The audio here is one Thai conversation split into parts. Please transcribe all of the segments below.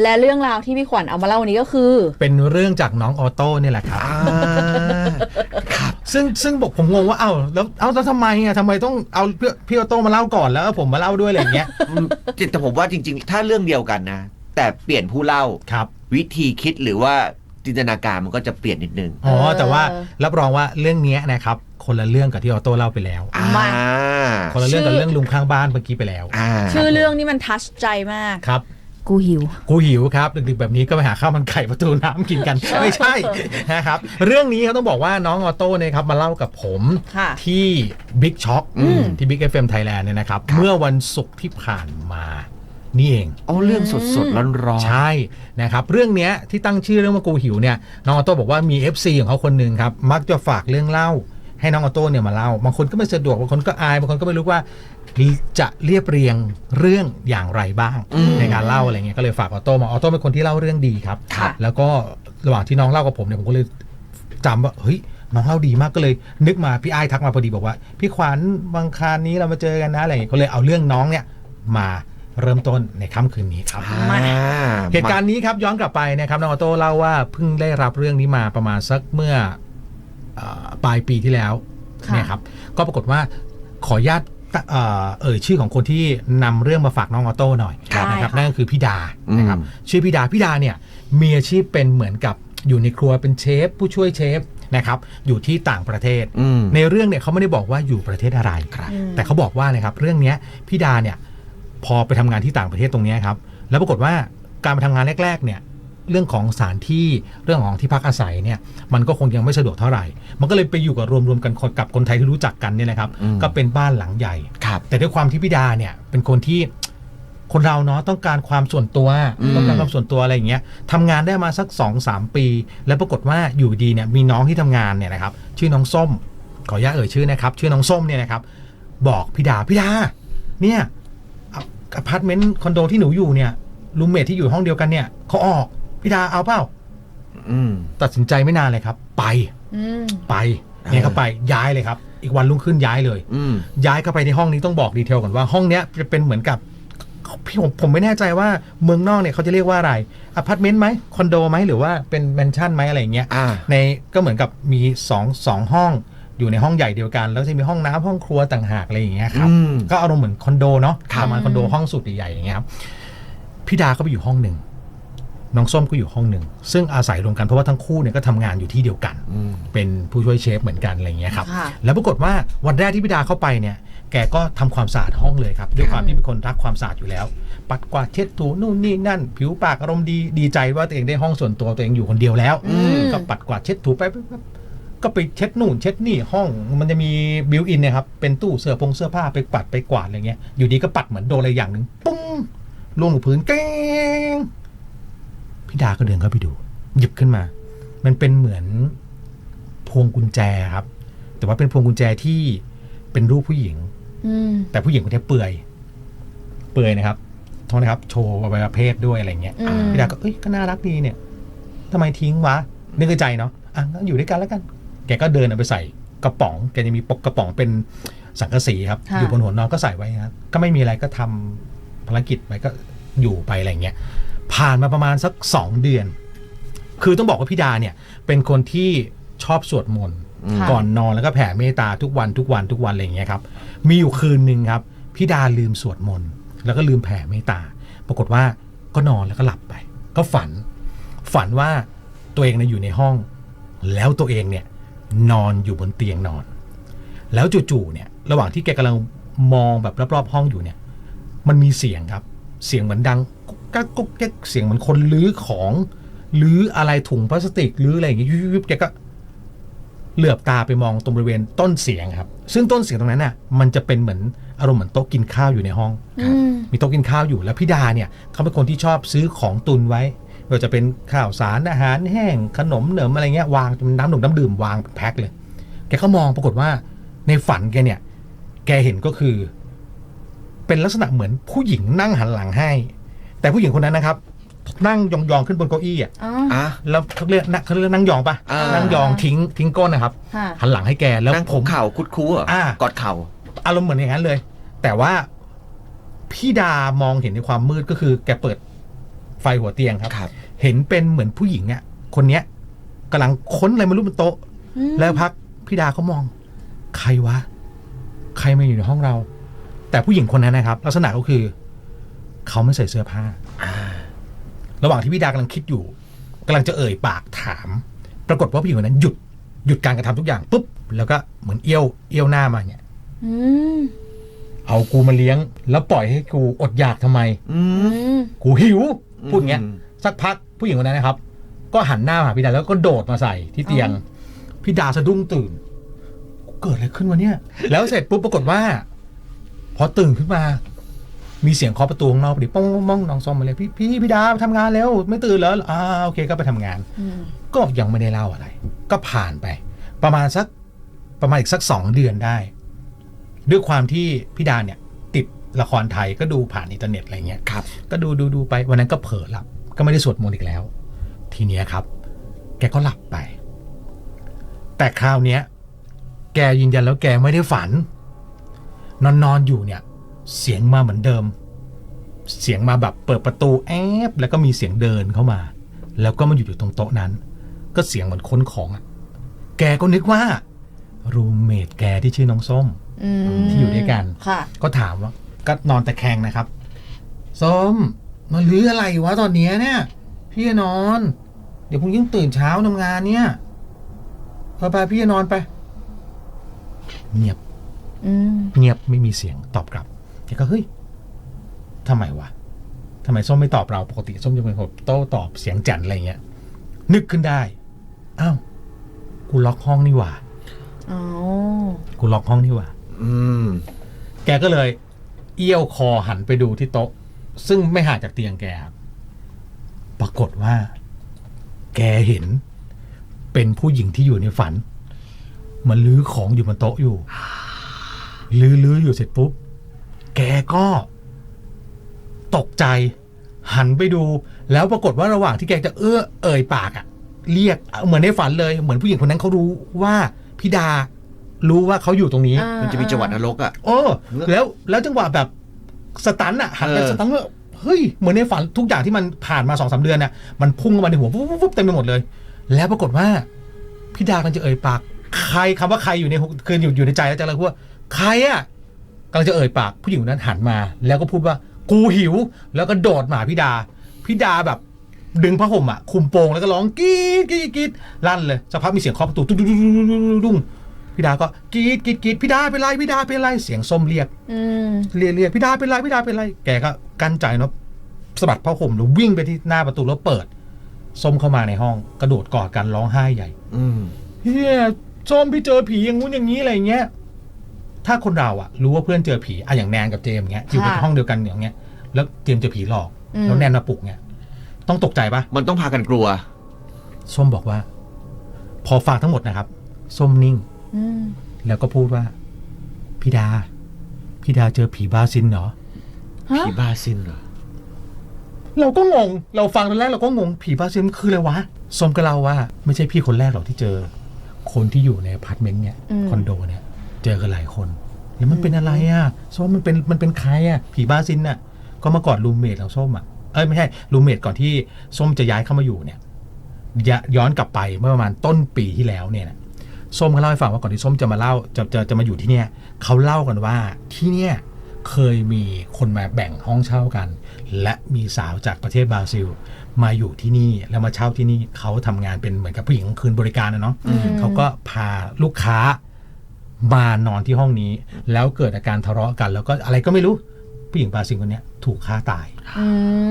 และเรื่องราวที่พี่ขวัญเอามาเล่าวันนี้ก็คือ เป็นเรื่องจากน้องออโต้เนี่ยแหละครับอ่าครับซึ่งซึ่งบอกผมงงว่าเอ้าแล้วเอ้าแล้วทำไมอะทำไมต้องเอาพี่พี่ออโต้มาเล่าก่อนแล้วเอาผมมาเล่าด้วยอะไรอย่างเงี้ยอืมแต่ผมว่าจริง ๆ ถ้าเรื่องเดียวกันนะ แต่เปลี่ยนผู้เล่าครับ วิธีคิดหรือว่าจินตนาการมันก็จะเปลี่ยนนิดนึงอ๋อเออแต่ว่ารับรองว่าเรื่องเนี้ยนะครับคนละเรื่องกับที่ออโต้เล่าไปแล้วอ่ามาคนละเรื่องกับชื่อเรื่องลุงข้างบ้านเมื่อกี้ไปแล้วอ่าชื่อเรื่องนี่มันทัชใจมากครับ กูหิว กูหิวครับดึกๆแบบนี้ก็ไปหาข้าวมันไก่ประตูน้ำกินกัน ไม่ใช่นะครับ เรื่องนี้เขาต้องบอกว่าน้องออโต้เนี่ยครับมาเล่ากับผมค่ะที่ Big Shock อืม ที่ Big FM Thailand เนี่ยนะครับครับ เมื่อวันศุกร์ที่ผ่านมานี่เองเอาเรื่องสดๆร้อนๆใช่นะครับเรื่องเนี้ยที่ตั้งชื่อเรื่องว่ากูหิวเนี่ยน้องออโต้บอกว่ามี FC ของเขาคนหนึ่งครับมักจะฝากเรื่องเล่าให้น้องออโต้เนี่ยมาเล่าบางคนก็ไม่สะดวกบางคนก็อายบางคนก็ไม่รู้ว่า จะเรียบเรียงเรื่องอย่างไรบ้างอืมในการเล่าอะไรเงี้ยก็เลยฝากออโต้มาออโต้เป็นคนที่เล่าเรื่องดีครับครับ แล้วก็ระหว่างที่น้องเล่ากับผมเนี่ยผมก็เลยจำว่าเฮ้ยน้องเล่าดีมากก็เลยนึกมาพี่ไอ้ายทักมาพอดีบอกว่า พี่ขวัญบางคารนี้เรามาเจอกันนะอะไรอย่างเงี้ยก็เลยเอาเรื่องน้องเนี่ยมาเริ่มต้นในค่ำคืนนี้ครับมาอ่เหตุการณ์นี้ครับย้อนกลับไปนะครับน้องออโต้เล่าว่าเพิ่งได้รับเรื่องนี้มาประมาณสักเมื่อเอ่อปลายปีที่แล้วค่ะเนี่ยครับ ก็ปรากฏว่าขออนุญาต เอ่อเอ่ยชื่อของคนที่นำเรื่องมาฝากน้องออโต้หน่อยครับนะครับได้ค่ะนั่นก็คือพี่ดานะครับอืมชื่อพี่ดาพี่ดาเนี่ยมีอาชีพเป็นเหมือนกับอยู่ในครัวเป็นเชฟ ผู้ช่วยเชฟนะครับอยู่ที่ต่างประเทศอืมในเรื่องเนี่ยเขาไม่ได้บอกว่าอยู่ประเทศอะไรครับอืมแต่เขาบอกว่านะครับเรื่องเนี้ยพี่ดาเนี่ยพอไปทำงานที่ต่างประเทศตรงเนี้ยครับแล้วปรากฏว่าการไปทำงานแรกๆเนี่ย เรื่องของสถานที่เรื่องของที่พักอาศัยเนี่ยมันก็คงยังไม่สะดวกเท่าไหร่ มันก็เลยไปอยู่กับรวมๆกันกับคนไทยที่รู้จักกันเนี่ยนะครับ อืม ก็เป็นบ้านหลังใหญ่ ครับ แต่ด้วยความที่พี่ดาเนี่ยเป็นคนที่คนเราเนาะต้องการความส่วนตัวอืม ต้องการความส่วนตัวอะไรอย่างเงี้ยทำงานได้มาสัก2อสปี แล้วปรากฏว่าอยู่ดีเนี่ยมีน้องที่ทำงานเนี่ยนะครับ ชื่อน้องส้ม ขออนุญาตเอ่ยชื่อนะครับ ชื่อน้องส้มเนี่ยนะครับ บอกพี่ดาพี่ดาเนี่ยอพาร์ตเมนต์คอนโดที่หนูอยู่เนี่ยรูมเมทที่อยู่ห้องเดียวกันเนี่ยเขาออก พี่ดาเอาเปล่าอืม ตัดสินใจไม่นานเลยครับ ไปอืม ไปเนี่ยเข้าไปย้ายเลยครับ อีกวันรุ่งขึ้นย้ายเลย อืม ย้ายเข้าไปในห้องนี้ต้องบอกดีเทลก่อนว่าห้องเนี้ยจะเป็นเหมือนกับพี่ผมผมไม่แน่ใจว่าเมืองนอกเนี่ยเขาจะเรียกว่าอะไรอพาร์ตเมนต์ไหมคอนโดไหมหรือว่าเป็นแมนชั่นไหมอะไรอย่างเงี้ยอ่า ในก็เหมือนกับมีสองสองห้องอยู่ในห้องใหญ่เดียวกัน แล้วจะมีห้องน้ำห้องครัวต่างหากอะไรอย่างเงี้ยครับ อืม ก็อารมณ์เหมือนคอนโดเนาะครับประมาณคอนโดห้องสุดใหญ่ๆอย่างเงี้ยครับพี่ดาก็ไปอยู่ห้องหนึ่ง น้องส้มก็อยู่ห้องหนึ่งซึ่งอาศัยรวมกันเพราะว่าทั้งคู่เนี่ยก็ทำงานอยู่ที่เดียวกันอืมเป็นผู้ช่วยเชฟเหมือนกันอะไรอย่างเงี้ยครับ ค่ะแล้วปรากฏว่าวันแรกที่พี่ดาเข้าไปเนี่ย แกก็ทำความสะอาดห้องเลยครับด้วยความที่เป็นคนรักความสะอาดอยู่แล้ว ปัดกวาดเช็ดถูนู่นนี่นั่น ผิวปากอารมณ์ดีดีใจว่าตัวเองได้ห้องส่วนตัวตัวเองอยู่คนเดียวแล้ว อืม ก็ปัดกวาดเช็ดถูไปปุ๊บปุ๊บก็ไปเช็ดนู่นเช็ดนี่ห้องมันจะมีบิวอินเนี่ยครับเป็นตู้เสื้อผงเสื้อผ้าไปปัดไปกวาดอะไรเงี้ยอยู่ดีก็ปัดเหมือนโดนอะไรอย่างหนึ่งปุ้งลงกับพื้นเก้ง พี่ดาก็เดินเข้าไปดู หยิบขึ้นมา มันเป็นเหมือนพวงกุญแจครับ แต่ว่าเป็นพวงกุญแจที่เป็นรูปผู้หญิง อืม แต่ผู้หญิงคนนี้เปื่อย เปื่อยนะครับโทษนะครับ โชว์อวัยวะเพศด้วยอะไรเงี้ย อืม พี่ดาก็เอ้ยก็น่ารักดีเนี่ยทำไมทิ้งวะนึกในใจเนาะอะงั้นอยู่ด้วยกันแล้วกัน แกก็เดินเอาไปใส่กระป๋อง แกจะมีปกกระป๋องเป็นสังกะสีครับ ค่ะ อยู่บนหัวนอนก็ใส่ไว้ครับก็ไม่มีอะไรก็ทำภารกิจไปก็อยู่ไปอะไรเงี้ย ผ่านมาประมาณสักสองเดือน คือต้องบอกว่าพี่ดาเนี่ยเป็นคนที่ชอบสวดมนต์ค่ะ ก่อนนอนแล้วก็แผ่เมตตาทุกวันทุกวันทุกวันอะไรอย่างเงี้ยครับ มีอยู่คืนหนึ่งครับพี่ดาลืมสวดมนต์แล้วก็ลืมแผ่เมตตา ปรากฏว่าก็นอนแล้วก็หลับไป ก็ฝัน ฝันว่าตัวเองเนี่ยอยู่ในห้อง แล้วตัวเองเนี่ยนอนอยู่บนเตียงนอน แล้วจู่ๆเนี่ยระหว่างที่แกกำลังมองแบบรอบๆห้องอยู่เนี่ย มันมีเสียงครับ เสียงเหมือนดังกุ๊ก กักกุ๊กแก๊กเสียงเหมือนคนลื้อของลื้ออะไรถุงพลาสติกลื้ออะไรอย่างเงี้ยยุบๆแกก็เหลือบตาไปมองตรงบริเวณต้นเสียงครับ ซึ่งต้นเสียงตรงนั้นน่ะ มันจะเป็นเหมือนอารมณ์เหมือนโต๊ะกินข้าวอยู่ในห้องอืมมีโต๊ะกินข้าวอยู่แล้วพี่ดาเนี่ยเขาเป็นคนที่ชอบซื้อของตุนไว้ไม่ว่าจะเป็นข้าวสารอาหารแห้งขนมเหนิมอะไรเงี้ยวางเป็นน้ำหนุ่มน้ำดื่มวางเป็นแพ็คเลย แกก็มองปรากฏว่าในฝันแกเนี่ย แกเห็นก็คือ เป็นลักษณะเหมือนผู้หญิงนั่งหันหลังให้ แต่ผู้หญิงคนนั้นนะครับ นั่งยองๆขึ้นบนเก้าอี้อะอ๋อ อะ แล้วเขาเรียกนะเขาเรียกนั่งยองปะอ่านั่ นั่งยองทิ้งทิ้งก้นนะครับค่ะ หันหลังให้แกแล้วนั่งผคุมกเข่าคุดคู้เหรออ่า กอดเข่า อารมณ์เหมือนอย่างนั้นเลย แต่ว่าพี่ดามองเห็นในความมืดก็คือแกเปิดไฟหัวเตียงครับ ครับ เห็นเป็นเหมือนผู้หญิงอะคนเนี้ยกำลังค้นอะไรไม่รู้บนโต๊ะ อืมแล้วพักพี่ดาเขามอง ใครวะ ใครมาอยู่ในห้องเรา แต่ผู้หญิงคนนั้นนะครับ ลักษณะก็คือ เขาไม่ใส่เสื้อผ้า ระหว่างที่พี่ดากำลังคิดอยู่กำลังจะเอ่ยปากถาม ปรากฏว่าผู้หญิงคนนั้นหยุดหยุดการกระทำทุกอย่างปุ๊บแล้วก็เหมือนเอี้ยวเอี้ยวหน้ามาเนี่ยอืมเอากูมาเลี้ยง แล้วปล่อยให้กูอดอยากทำไมอือืมมกูหิวพูดอย่างเงี้ยอืมสักพักผู้หญิงคนนั้นนะครับ ก็หันหน้ามาหาพี่ดาแล้วก็โดดมาใส่ที่เตียงอ๋อพี่ดาสะดุ้งตื่นเกิดอะไรขึ้นวะเนี่ย แล้วเสร็จปุ๊บปรากฏว่า พอตื่นขึ้นมา มีเสียงเคาะประตูข้างนอกพอดีป้องป้องน้องส้มมาเลยพี่พี่พี่ดาไปทำงานแล้ว ไม่ตื่นแล้วอ่าโอเคก็ไปทำงาน อืมก็ยังไม่ได้เล่าอะไร ก็ผ่านไป ประมาณสักประมาณอีกสักสองเดือนได้ ด้วยความที่พี่ดาเนี่ย ติดละครไทยก็ดูผ่านอินเทอร์เน็ตอะไรเงี้ย ครับ ก็ดูดูดูไปวันนั้นก็เผลอหลับ ก็ไม่ได้สวดมนต์อีกแล้ว ทีเนี้ยครับ แกก็หลับไป แต่คราวเนี้ย แกยืนยันแล้วแกไม่ได้ฝัน นอนนอนอยู่เนี่ย เสียงมาเหมือนเดิม เสียงมาแบบเปิดประตูแอบแล้วก็มีเสียงเดินเข้ามา แล้วก็มาอยู่อยู่ตรงโต๊ะนั้น ก็เสียงเหมือนค้นของอะแกก็นึกว่ารูมเมทแกที่ชื่อน้องส้ม อืมที่อยู่ด้วยกัน ค่ะ ก็ถามว่าก็นอนตะแคงนะครับ ส้มมาลื้ออะไรวะตอนเนี้ยเนี่ย พี่จะนอน เดี๋ยวพรุ่งนี้ต้องตื่นเช้าทำงานเนี่ยไปไปพี่จะนอนไป เงียบอืม เงียบไม่มีเสียงตอบกลับ แกก็เฮ้ยทำไมวะทำไมส้มไม่ตอบเราปกติส้มจะเป็นคนโต้ตอบเสียงแจันอะไรเงี้ย นึกขึ้นได้อ้าวกูล็อกห้องนี่หว่าอ๋อกูล็อกห้องนี่หว่าอืม แกก็เลย เอี้ยวคอหันไปดูที่โต๊ะ ซึ่งไม่ห่างจากเตียงแกครับปรากฏว่า แกเห็น เป็นผู้หญิงที่อยู่ในฝัน มันลื้อของอยู่บนโต๊ะอยู่ ลื้อลื้ออยู่เสร็จปุ๊บ แกก็ตกใจ หันไปดู แล้วปรากฏว่าระหว่างที่แกจะเอื้อเอ่ยปากอะเรียกเหมือนในฝันเลยเหมือนผู้หญิงคนนั้นเขารู้ว่าพิดารู้ว่าเขาอยู่ตรงนี้อ่ามันจะมีจังหวัดนรกอะโอ้แล้วแล้วจังหวะแบบสตันอะหันไปเออสตันว่าเฮ้ยเหมือนในฝันทุกอย่างที่มันผ่านมาสองสามเดือนน่ะมันพุ่งเข้ามาในหัวปุ๊บปุ๊บปุ๊บเต็มไปหมดเลย แล้วปรากฏว่าพี่ดากำลังจะเอ่ยปาก ใครคำว่าใครอยู่ในหัวคืออยู่อยู่ในใจแล้วจะอะไรพูดว่าใครอะ กำลังจะเอ่ยปากผู้หญิงคนนั้นหันมา แล้วก็พูดว่ากูหิว แล้วก็โดดมาหาพี่ดาพี่ดาแบบ ดึงผ้าห่มอะคุมโปงแล้วก็ร้องกรีดกรีดกรีดลั่นเลยสักพักมีเสียงเคาะประตูตุ้งตุ้งตุ้งตุ้งตุ้งตุ้งพี่ดาก็กรีดกรีดกรีดพี่ดาเป็นไรพี่ดาเป็นไรเสียงส้มเรียกอืมเรียกเรียกพี่ดาเป็นไรพี่ดาเป็นไรแกก็กั้นใจเนาะสะบัดผ้าห่มแล้ววิ่งไปที่หน้าประตูแล้วเปิด ส้มเข้ามาในห้องกระโดดกอดกันร้องไห้ใหญ่อืม เฮียส้มพี่เจอผีอย่างงู้นอย่างนี้อะไรเงี้ย ถ้าคนเราอะรู้ว่าเพื่อนเจอผีอะอย่างแนนกับเจมส์เงี้ยอยู่ในค่ะห้องเดียวกันอย่างเงี้ย แล้วเจมส์เจอผีหลอกอืมแล้วแนนมาปลุกเงี้ย ต้องตกใจปะมันต้องพากันกลัว ส้มบอกว่า พอฟังทั้งหมดนะครับ ส้มนิ่งอืมแล้วก็พูดว่าพี่ดาพี่ดาเจอผีบาซินเหรอฮะผีบ้าสิ้นเหรอเราก็งง เราฟังตอนแรกเราก็งง ผีบาซินคืออะไรวะส้มก็เล่าว่า ไม่ใช่พี่คนแรกหรอกที่เจอ คนที่อยู่ในอพาร์ตเมนต์เนี่ยอืมคอนโดเนี่ย เจอกันหลายคนแล้วมันเป็นอะไรอะส้มมันเป็นมันเป็นใครอะผีบาซินน่ะ ก็มาก่อนรูมเมทของส้มอะเอ้ยไม่ใช่รูมเมทก่อนที่ส้มจะย้ายเข้ามาอยู่เนี่ยยะย้อนกลับไปเมื่อประมาณต้นปีที่แล้วเนี่ยนะส้มก็เล่าให้ฟังว่าก่อนที่ส้มจะมาเล่าจะจะจะมาอยู่ที่เนี่ยเขาเล่ากันว่าที่เนี่ยเคยมีคนมาแบ่งห้องเช่ากัน และมีสาวจากประเทศบราซิล มาอยู่ที่นี่แล้วมาเช่าที่นี่เขาทำงานเป็นเหมือนกับผู้หญิงคืนบริการนะเนาะอืมเขาก็พาลูกค้า มานอนที่ห้องนี้ แล้วเกิดอาการทะเลาะกัน แล้วก็อะไรก็ไม่รู้ผู้หญิงบราซิลคนเนี้ยถูกฆ่าตายอื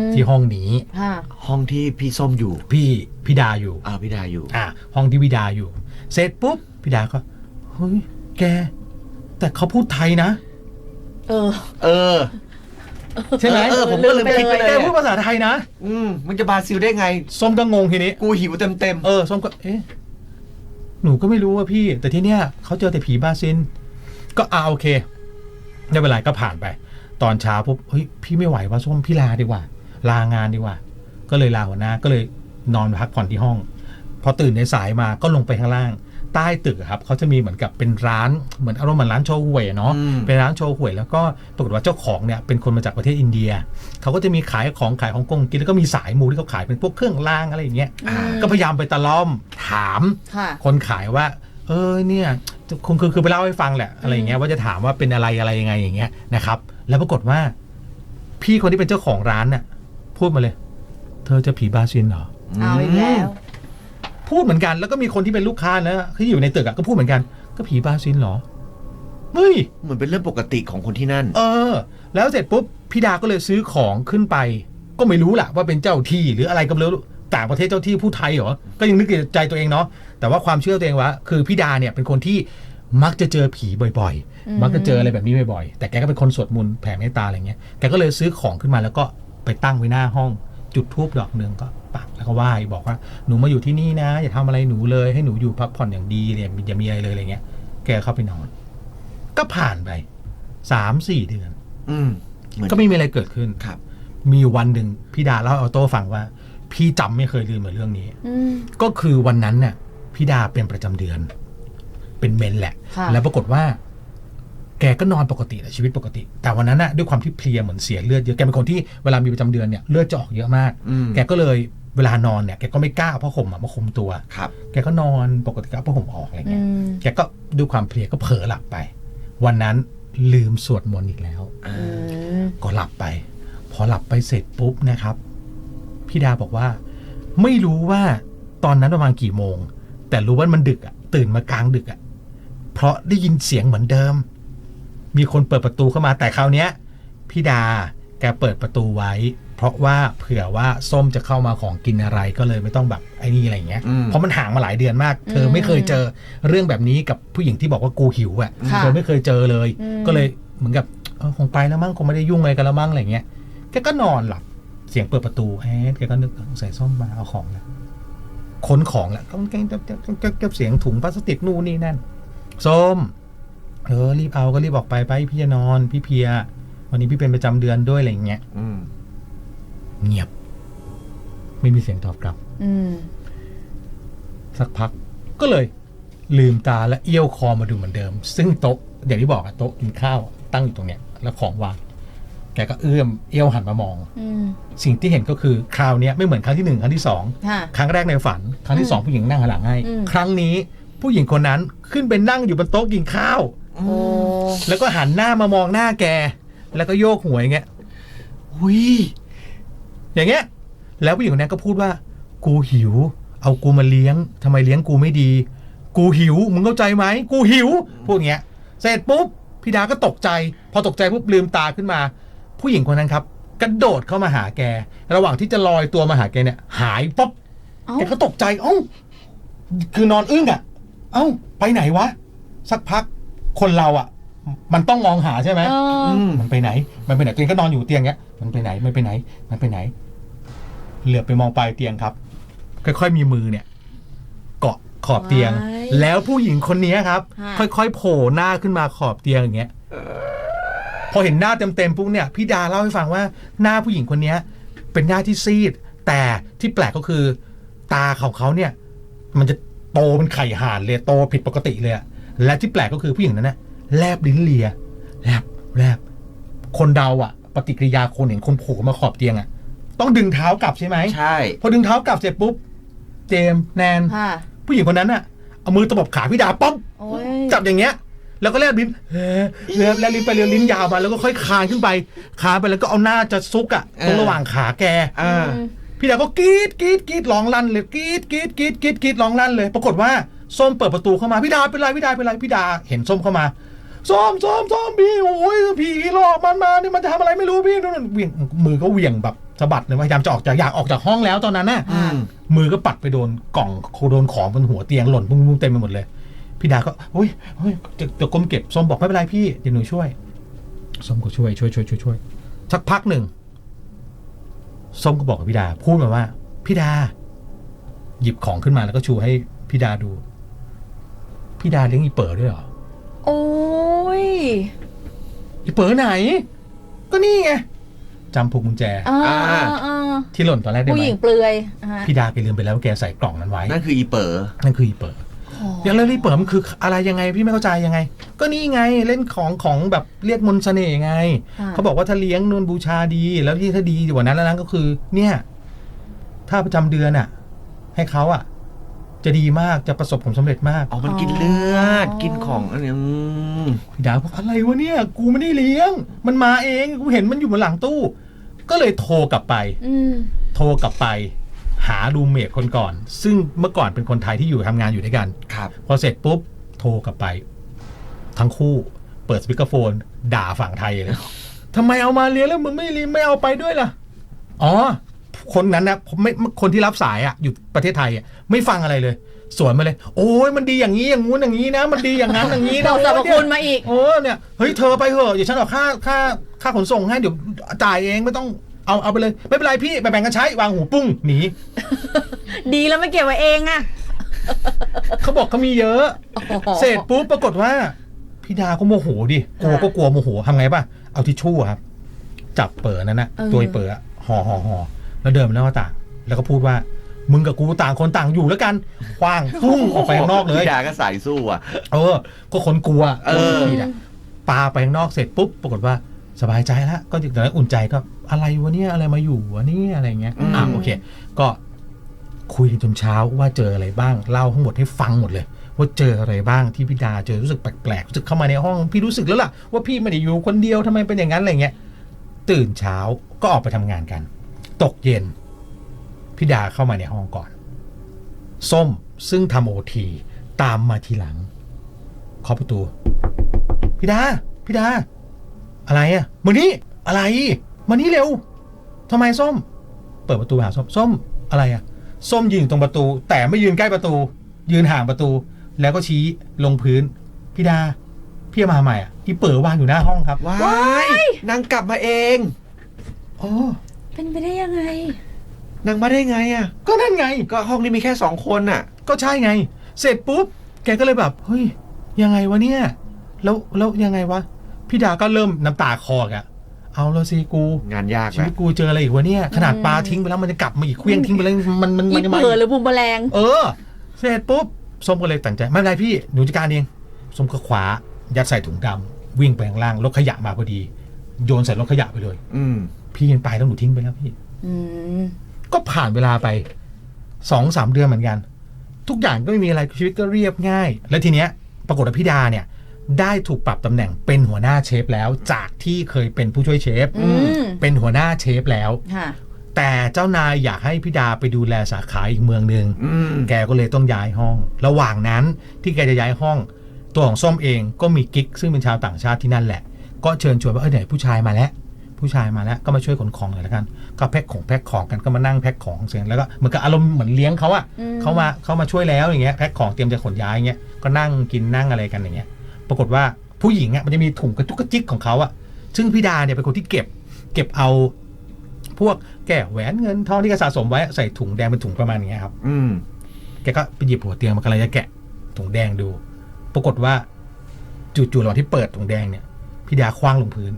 มที่ห้องนี้ ค่ะห้องที่พี่ส้มอยู่พี่พี่ดาอยู่ อ่าพี่ดาอยู่ อะห้องที่พี่ดาอยู่ เสร็จปุ๊บพี่ดาก็เฮ้ยแก แต่เขาพูดไทยนะ เออ เออ ใช่ไหมเออผมก็ลืมคิดไปเลแกยพูดภาษาไทยนะ อืมมันจะบราซิลได้ไง ส้มก็งงทีนี้ กูหิวเต็มเต็มๆเออส้มก็เอ๊ะ หนูก็ไม่รู้ว่าพี่ แต่ที่เนี้ยเขาเจอแต่ผีบาซิน ก็อาโอเคไม่เป็นไรก็ผ่านไป ตอนเช้าปุ๊บเฮ้ยพี่ไม่ไหวว่าส้มพี่ลาดีกว่า ลางานดีกว่า ก็เลยลาหัวหน้าก็เลยนอนพักผ่อนที่ห้อง พอตื่นในสายมาก็ลงไปข้างล่าง ใต้ตึกอะครับเขาจะมีเหมือนกับเป็นร้านเหมือนอารมณ์เหมือนร้านโชว์หวยอะเนาะอืมเป็นร้านโชว์หวย แล้วก็ปรากฏว่าเจ้าของเนี่ยเป็นคนมาจากประเทศอินเดียเขาก็จะมีขายของขายของกงกินแล้วก็มีสายมูที่เขาขายเป็นพวกเครื่องรางอะไรอย่างเงี้ยอ่าก็พยายามไปตะล่อมถามค่ะคนขายว่า เออเนี่ยคงคือคือไปเล่าให้ฟังแหละอะไรอย่างเงี้ยว่าจะถามว่าเป็นอะไรอะไรยังไงอย่างเงี้ยนะครับ แล้วปรากฏว่า พี่คนที่เป็นเจ้าของร้านน่ะพูดมาเลย เธอจะผีบาซินเหรอเอาอีกแล้ว พูดเหมือนกัน แล้วก็มีคนที่เป็นลูกค้านะที่อยู่ในตึกอะก็พูดเหมือนกัน ก็ผีบาซินเหรอเฮ้ย เหมือนเป็นเรื่องปกติของคนที่นั่น เออ แล้วเสร็จปุ๊บพี่ดาก็เลยซื้อของขึ้นไป ก็ไม่รู้แหละว่าเป็นเจ้าที่หรืออะไรก็ไม่รู้ต่างประเทศเจ้าที่ผู้ไทยเหรอ ก็ยังนึกในใจตัวเองเนาะ แต่ว่าความเชื่อตัวเองว่าคือพี่ดาเนี่ยเป็นคนที่มักจะเจอผีบ่อยอืมๆมักจะเจออะไรแบบนี้บ่อยๆ แต่แกก็เป็นคนสวดมนต์แผ่เมตตาอะไรเงี้ย แกก็เลยซื้อของขึ้นมาแล้วก็ไปตั้งไว้หน้าห้อง จุดทูบดอกหนึ่งก็ ปักแล้วก็ไหว้บอกว่าหนูมาอยู่ที่นี่นะอย่าทำอะไรหนูเลยให้หนูอยู่พักผ่อนอย่างดีเนี่ยอย่ามีอะไรเลยอะไรเงี้ย แกเข้าไปนอน ก็ผ่านไปสามสี่เดือน อืมเหมือนก็ไม่มีอะไรเกิดขึ้น ครับ มีอยู่วันหนึ่งพี่ดาเล่าให้ออโต้ฟังว่า พี่จำไม่เคยลืมเหมือนเรื่องนี้ อืม ก็คือวันนั้นเนี่ยพี่ดาเป็นประจำเดือน เป็นเมนแหละ ค่ะ แล้วปรากฏว่า แกก็นอนปกติแหละชีวิตปกติ แต่วันนั้นน่ะด้วยความที่เพลียเหมือนเสียเลือดเยอะแกเป็นคนที่เวลามีประจำเดือนเนี่ยเลือดจะออกเยอะมากอืมแกก็เลยเวลานอนเนี่ยแกก็ไม่กล้าเอาผ้าห่มอะมาคลุมตัวครับแกก็นอนปกติก็เอาผ้าห่มออกอะไรอืเงี้ยมแกก็ด้วยความเพลียก็เผลอหลับไป วันนั้นลืมสวดมนต์อีกแล้วอ่าอืมก็หลับไป พอหลับไปเสร็จปุ๊บนะครับพี่ดาบอกว่า ไม่รู้ว่าตอนนั้นประมาณกี่โมง แต่รู้ว่ามันดึกอะตื่นมากลางดึกอะเพราะได้ยินเสียงเหมือนเดิม มีคนเปิดประตูเข้ามาแต่คราวเนี้ยพี่ดาแกเปิดประตูไว้ เพราะว่าเผื่อว่าส้มจะเข้ามาของกินอะไรก็เลยไม่ต้องแบบไอ้นี่อะไรอย่างเงี้ย อืม เพราะมันห่างมาหลายเดือนมาก เธอไม่เคยเจอเรื่องแบบนี้กับผู้หญิงที่บอกว่ากูหิวอะค่ะเธอไม่เคยเจอเลย อืม ก็เลยเหมือนกับเออคงไปแล้วมั้งคงไม่ได้ยุ่งอะไรกันแล้วมั้งอะไรเงี้ยแกก็นอนหลับเสียงเปิดประตูแฮดแกก็นึกใส่ส้มมาเอาของแล้วขนของแหละต้องแกงเก็บเสียงถุงพลาสติกนู่นนี่นั่นส้ม เออรีบเอาก็รีบออกไปไปพี่จะนอนพี่เพลีย วันนี้พี่เป็นประจำเดือนด้วยอะไรอย่างเงี้ยอืมเงียบ ไม่มีเสียงตอบกลับ อืม สักพักก็เลย ลืมตาและเอี้ยวคอมาดูเหมือนเดิม ซึ่งโต๊ะอย่างที่บอกอะโต๊ะกินข้าวอะตั้งอยู่ตรงเนี้ย แล้วของวางแกก็เอื้อมเอี้ยวหันมามอง อืม สิ่งที่เห็นก็คือคราวเนี้ยไม่เหมือนครั้งที่หนึ่งครั้งที่สองค่ะ ครั้งแรกในฝัน ครั้งที่สองผู้หญิงนั่งหันหลังให้ อืม ครั้งนี้ผู้หญิงคนนั้นขึ้นไปนั่งอยู่บนโต๊ะกินข้าวโอ้ แล้วก็หันหน้ามามองหน้าแก แล้วก็โยกหัวอย่างเงี้ยหุยอย่างเงี้ย แล้วผู้หญิงคนนั้นก็พูดว่า กูหิว เอากูมาเลี้ยงทำไมเลี้ยงกูไม่ดี กูหิว มึงเข้าใจไหม กูหิว พูดอย่างเงี้ย เสร็จปุ๊บ พี่ดาก็ตกใจ พอตกใจปุ๊บลืมตาขึ้นมา ผู้หญิงคนนั้นครับ กระโดดเข้ามาหาแก ระหว่างที่จะลอยตัวมาหาแกเนี่ย หายป๊อบเอ้าแกก็ตกใจ เอ้า คือนอนอึ้งอะ เอ้า ไปไหนวะ สักพัก คนเราอะ มันต้องมองหาใช่ไหมเอออืมมันไปไหน มันไปไหนตัวเองก็นอนอยู่เตียงเงี้ย มันไปไหน มันไปไหน มันไปไหน เหลือบไปมองปลายเตียงครับ ค่อยๆมีมือเนี่ย เกาะขอบเตียง ว้ายแล้วผู้หญิงคนนี้ครับ ค่ะ ค่อยๆโผล่หน้าขึ้นมาขอบเตียงอย่างเงี้ย พอเห็นหน้าเต็มๆปุ๊บเนี่ยพี่ดาเล่าให้ฟังว่าหน้าผู้หญิงคนเนี้ย เป็นหน้าที่ซีด แต่ที่แปลกก็คือ ตาของเขาเนี่ย มันจะโตเป็นไข่ห่านเลยโตผิดปกติเลยอะ และที่แปลกก็คือผู้หญิงนั้นนะแลบลิ้นเลียแลบแลบคนเดาอะปฏิกิริยาคนเห็นคนโผล่มาขอบเตียงอะต้องดึงเท้ากลับใช่ไหมใช่ พอดึงเท้ากลับเสร็จปุ๊บ เจมส์แนน ค่ะ ผู้หญิงคนนั้นอะเอามือตบขาพี่ดาป๊อปโอ้ย จับอย่างเงี้ย แล้วก็แลบลิ้นเฮ้แลบแลบลิ้นไปเรียวลิ้นยาวมาแล้วก็ค่อยคานขึ้นไปคานไปแล้วก็เอาหน้าจะซุกอะตรงระหว่างขาแก อ่า พี่ดาก็กรีดกรีดกรีดร้องลั่นเลยกรีดกรีดกรีดกรีดกรีดร้องลั่นเลย ปรากฏว่า ส้มเปิดประตูเข้ามาพี่ดาเป็นไรพี่ดาเป็นไรพี่ดาเห็นส้มเข้ามาส้มส้มส้มพี่โอ้ยผีหลอกมันมาเนี่ยมันจะทำอะไรไม่รู้พี่นู่นเหวี่ยงมือก็เหวี่ยงแบบสะบัดเลยพยายามจะออกจากอยากออกจากห้องแล้วตอนนั้นน่ะอืมมือก็ปัดไปโดนกล่องโดนของบนหัวเตียงหล่นปุ้งๆเต็มไปหมดเลย พี่ดาก็เฮ้ยเฮ้ยจะจะก้มเก็บส้มบอกไม่เป็นไรพี่เดี๋ยวหนูช่วยส้มก็ช่วยช่วยช่วยช่วยช่วยสักพักหนึ่งส้มก็บอกกับพี่ดา พูดมาว่าพี่ดา หยิบของขึ้นมาแล้วก็ชูให้พี่ดาดู พี่ดาเลี้ยงอีเป๋อด้วยเหรอ โอ้ย อีเป๋อไหน ก็นี่ไงจำพวงกุญแจ อ่าอ่าอ่าที่หล่นตอนแรกได้ผู้ไหมหญิงเปลือยอ่าพี่ดาแกลืมไปแล้วว่าแกใส่กล่องนั้นไว้ นั่นคืออีเป๋อนั่นคืออีเป๋อโหอย่างเรื่องรีเปิดมันคืออะไรยังไงพี่ไม่เข้าใจยังไง ก็นี่ไงเล่นของของแบบเรียกมนต์เสน่ห์ไงค่ะเขาบอกว่าถ้าเลี้ยงนวลบูชาดี แล้วที่ถ้าดีกว่านั้นแล้วนั้นก็คือ เนี่ย ถ้าประจำเดือนอะ ให้เขาอะ จะดีมากจะประสบผลสำเร็จมากอ๋อมันกินเลือดกินของอันนี้อืมพี่ดาวบอกอะไรวะเนี่ย กูไม่ได้เลี้ยง มันมาเองกูเห็นมันอยู่บนหลังตู้ ก็เลยโทรกลับไป อืมโทรกลับไป หารูมเมทคนก่อน ซึ่งเมื่อก่อนเป็นคนไทยที่อยู่ทำงานอยู่ด้วยกัน ครับ พอเสร็จปุ๊บ โทรกลับไป ทั้งคู่เปิดสปีกเกอร์โฟน ด่าฝั่งไทยเลย ทำไมเอามาเลี้ยงแล้วมึงไม่เลี้ยงไม่เอาไปด้วยล่ะ อ๋อ คนนั้นนะผมไม่คนที่รับสายอะอยู่ประเทศไทยอะไม่ฟังอะไรเลย สวนมาเลย โอ้ยมันดีอย่างนี้อย่างงู้นอย่างนี้นะ มันดีอย่างนั้นอย่างนี้บนะอกสรรพโอ้ยเนี่ยคุณมาอีก โอ้เนี่ยเฮ้ยเธอไปเถอะอย่าฉันออกค่าค่าค่าขนส่งให้เดี๋ยวจ่ายเองไม่ต้องเอาเอาไปเลย ไม่เป็นไรพี่แบ่งๆกันใช้วางหูปุ้งหนีดีแล้วไม่เก็บไว้เองอะเขาบอกเขามีเยอะ เสร็จปุ๊บปรากฏว่าพี่ดาก็โมโหดิกลัวก็กลัวโมโหทำไงป่ะเอาทิชชู่อะครับ จับเปิดนั่นนะตัวไอ้เปิดอะห่อห่อห่อ แล้วเดินไปหน้าต่าง แล้วก็พูดว่า มึงกับกูต่างคนต่างอยู่แล้วกันคว้างพุ่งออกไปข้างนอกเลยพี่ดาก็สายสู้อะ เออ ก็คนกลัวเออพี่ดาปาไปข้างนอกเสร็จปุ๊บปรากฏว่าสบายใจแล้วก็จากนั้นอุ่นใจก็อะไรวะเนี่ยอะไรมาอยู่วะเนี่ยอะไรเงี้ยอ่าโอเค ก็คุยกันจนเช้าว่าเจออะไรบ้างเล่าทั้งหมดให้ฟังหมดเลย ว่าเจออะไรบ้างที่พี่ดาเจอรู้สึกแปลกๆรู้สึกเข้ามาในห้องพี่รู้สึกแล้วล่ะว่าพี่ไม่ได้อยู่คนเดียวทำไมเป็นอย่างนั้นอะไรเงี้ยตื่นเช้าก็ออกไปทำงานกัน ตกเย็นพี่ดาเข้ามาในห้องก่อน ส้มซึ่งทำโอทีตามมาทีหลังเคาะประตูพี่ดาพี่ดา อะไรอะมานี่อะไรมานี่เร็วทำไมส้ม เปิดประตูหาส้มส้มอะไรอะส้มยืนตรงประตู แต่ไม่ยืนใกล้ประตู ยืนห่างประตู แล้วก็ชี้ลงพื้นพี่ดาพี่เอามาใหม่อะที่เปิดวางอยู่หน้าห้องครับว้ายนางกลับมาเองโอ้ เป็นไปได้ยังไง นางมาได้ไงอะ ก็นั่นไง ก็ห้องนี้มีแค่สองคนอะ ก็ใช่ไง เสร็จปุ๊บ แกก็เลยแบบ เฮ้ย ยังไงวะเนี่ย แล้วแล้วยังไงวะ พี่ดาก็เริ่มน้ำตาคลอกอะเอาแล้วสิกู งานยากชีนะวิตกูเจออะไรอีกวะเนี่ย ขนาดปลาทิ้งไปแล้วมันจะกลับมาอีกเคลี้ยงทิ้งไปแล้วมันมันอีมันจะมาเผลออีก หรือบูมแมลง เออ เสร็จปุ๊บส้มก็เลยตัดสินใจไม่เป็นไรพี่หนูจัดการเองส้มก็คว้ายัดใส่ถุงดำวิ่งไปข้างล่างรถขยะมาพอดี โยนใส่รถขยะไปเลย อืม พี่ยังไปแล้วหนูทิ้งไปแล้วพี่ อืมก็ผ่านเวลาไปสองสามเดือนเหมือนกัน ทุกอย่างก็ไม่มีอะไรชีวิตก็เรียบง่าย แล้วทีเนี้ยปรากฏว่าพี่ดาเนี่ย ได้ถูกปรับตำแหน่งเป็นหัวหน้าเชฟแล้วจากที่เคยเป็นผู้ช่วยเชฟอืมเป็นหัวหน้าเชฟแล้ว ค่ะ แต่เจ้านายอยากให้พี่ดาไปดูแลสาขาอีกเมืองหนึ่ง อืมแกก็เลยต้องย้ายห้อง ระหว่างนั้นที่แกจะย้ายห้อง ตัวของส้มเองก็มีกิ๊กซึ่งเป็นชาวต่างชาติที่นั่นแหละ ก็เชิญชวนว่าเออไหนผู้ชายมาแล้ว ผู้ชายมาแล้วก็มาช่วยขนของหน่อยละกัน ก็แพ็คของแพ็คของกันก็มานั่งแพ็คของเสร็จแล้วก็เหมือนกับอารมณ์เหมือนเลี้ยงเขาอะอืม เขามาเขามาช่วยแล้วอย่างเงี้ยแพ็คของเตรียมจะขนย้ายอย่างเงี้ยก็นั่งกินนั่งอะไรกันอย่างเงี้ย ปรากฏว่าผู้หญิงอะมันจะมีถุงกระจุกกระจิกของเขาอะซึ่งพี่ดาเนี่ยเป็นคนที่เก็บ เก็บเอา พวกแก้วแหวนเงินทองที่แกสะสมไว้ใส่ถุงแดงเป็นถุงประมาณอย่างเงี้ยครับ อืม แกก็ไปหยิบหัวเตียงมากำลังจะแกะถุงแดงดู ปรากฏว่าจู่ๆระหว่างที่เปิดถุงแดงเนี่ยพี่ดาคว้างลงพื้น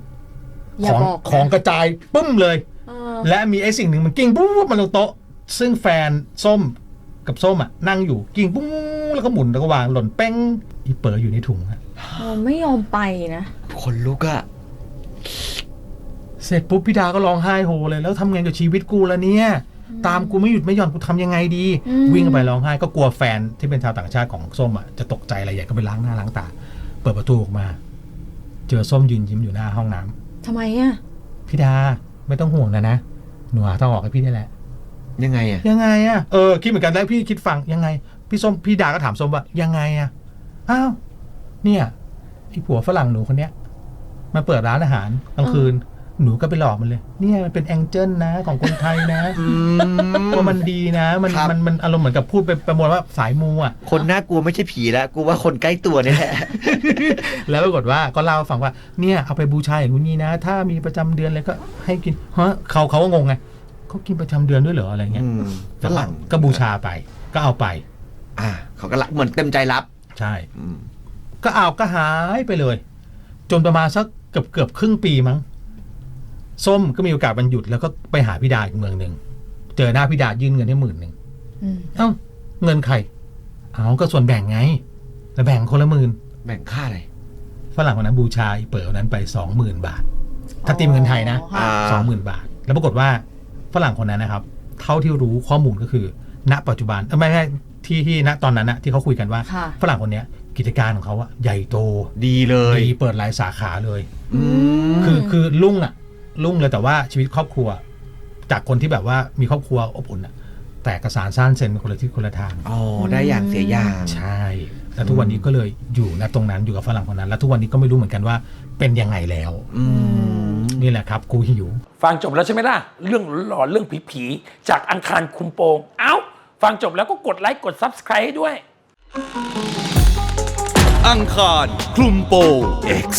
อย่าของบอกนะ ของกระจายปุ้มเลย เออและมีไอ้สิ่งหนึ่งมันกิ้งปุ๊บมาลงโต๊ะ ซึ่งแฟนส้มกับส้มอะนั่งอยู่กิ้งปุ้งแล้วก็หมุนแล้วก็วางหล่นแป้งอีเปิดอยู่ในถุงอะโอ้ไม่ยอมไปนะ คนลุกอะเสร็จปุ๊บพี่ดาก็ร้องไห้โฮเลย แล้วทำไงกับชีวิตกูละเนี่ย ตามกูไม่หยุดไม่หย่อนกูทำยังไงดี อืม วิ่งเข้าไปร้องไห้ก็กลัวแฟนที่เป็นชาวต่างชาติของส้มอะจะตกใจอะไรใหญ่ก็ไปล้างหน้าล้างตา เปิดประตูออกมา เจอส้มยืนยิ้มอยู่หน้าห้องน้ำ ทำไมอะ พี่ดาไม่ต้องห่วงนะนะ หนูหาทางออกให้พี่ได้แหละ ยังไงอะ ยังไงอะเออคิดเหมือนกันแล้วพี่คิดฟังยังไง พี่ส้มพี่ดาก็ถามส้มว่ายังไงอะอ้าวเนี่ยไอ้ผัวฝรั่งหนูคนเนี้ยมาเปิดร้านอาหารกลางคืน หนูก็ไปหลอกมันเลย เนี่ยมันเป็นแองเจิลนะของคนไทยนะอืมว่ามันดีนะ มันครับ มันมันอารมณ์เหมือนกับพูดไปประมวลว่าสายมูอะ คนน่ากลัวไม่ใช่ผีแล้วกูว่าคนใกล้ตัวเนี่ยแหละ แล้วปรากฏว่าก็เล่าให้ฟังว่าเนี่ยเอาไปบูชาอย่างนี้นะ ถ้ามีประจำเดือนอะไรก็ให้กินฮะเขาเขาก็งงไงเขากินประจำเดือนด้วยเหรออะไรเงี้ยอืมแต่ฝก็รั่งก็บูชาไป ก็เอาไป อ่าเขาก็รับเหมือนเต็มใจรับใช่ อืมก็เอาก็หายไปเลย จนประมาณสักเกือบเกือบครึ่งปีมั้ง ส้มก็มีโอกาสวันหยุดแล้วก็ไปหาพี่ดาอีกเมืองหนึ่งเจอหน้าพี่ดายื่นเงินให้หมื่นหนึ่งอืมเอ้าเงินใครเอาก็ส่วนแบ่งไง แล้วแบ่งคนละหมื่นแบ่งค่าอะไรฝรั่งคนนั้นบูชาอีเปิดคนนั้นไปสองหมื่นบาท ถ้าตีเป็นเงินไทยนะอ๋อค่ะอ่าสองหมื่นบาท แล้วปรากฏว่าฝรั่งคนนั้นนะครับ เท่าที่รู้ข้อมูลก็คือ ณปัจจุบันเอ้ยไม่ใช่ที่ที่ณตอนนั้นนะที่เขาคุยกันว่าค่ะฝรั่งคนเนี้ยกิจการของเขาอะใหญ่โตดีเลยดีเปิดหลายสาขาเลยอืมคือคือรุ่งอะ รุ่งเลยแต่ว่าชีวิตครอบครัว จากคนที่แบบว่ามีครอบครัวอบอุ่นอะแต่กระสานซ่านเซนคนละทิศคนละทางอ๋อได้อย่างเสียอย่างใช่แล้วทุกวันนี้ก็เลยอยู่ณตรงนั้นอยู่กับฝรั่งคนนั้น แล้วทุกวันนี้ก็ไม่รู้เหมือนกันว่าเป็นยังไงแล้วอืมนี่แหละครับกูหิว ฟังจบแล้วใช่ไหมล่ะ เรื่องหลอนๆเรื่องผีๆจากอังคารคุมโปง เอ้า ฟังจบแล้วก็กดไลค์กด Subscribe ให้ด้วย อังคารคลุมโปง X